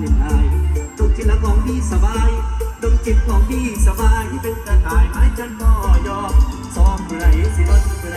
เล่นนายดมกินละของพี่สบายดงจิตของพี่สบายเป็นกระต่ายหายจันบ่อยอมซ้อมเมื่อไรสิลดเมื่อไร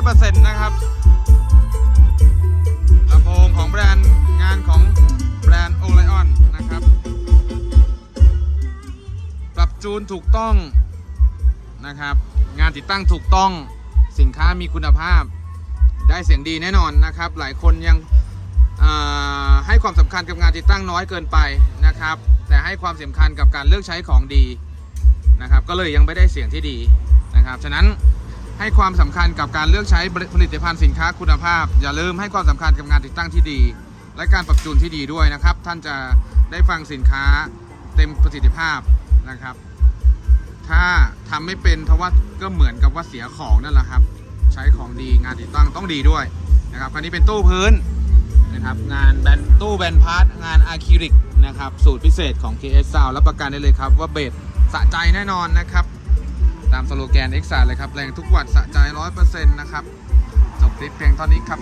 ต์สะใจ100%นะครับลำโพงของแบรนด์งานของแบรนด์โอไลออนนะครับ ปรับจูนถูกต้องนะครับ งานติดตั้งถูกต้องสินค้ามีคุณภาพ ได้เสียงดีแน่นอนนะครับ หลายคนยังให้ความสำคัญกับงานติดตั้งน้อยเกินไปนะครับ แต่ให้ความสำคัญกับการเลือกใช้ของดีนะครับ ก็เลยยังไม่ได้เสียงที่ดีนะครับ ฉะนั้น ให้ความสำคัญกับการเลือกใช้ผลิตภัณฑ์สินค้าคุณภาพ อย่าลืมให้ความสำคัญกับงานติดตั้งที่ดี และการปรับจูนที่ดีด้วยนะครับ ท่านจะได้ฟังสินค้าเต็มประสิทธิภาพนะครับ ถ้าทำไม่เป็นเพราะว่าก็เหมือนกับว่าเสียของนั่นแหละครับ ใช้ของดีงานติดตั้งต้องดีด้วยนะครับคันนี้เป็นตู้พื้นนะครับ งานแบนตู้แบนพาร์ทงานอะคริลิกนะครับ สูตรพิเศษของ KS Sound รับประกันได้เลยครับ ว่าเบสสะใจแน่นอนนะครับ ตามสโลแกนเอ็กซ์เลยครับ แรงทุกวัตต์สะใจร้อยเปอร์เซ็นต์นะครับ จบคลิปเพียงเท่านี้ครับ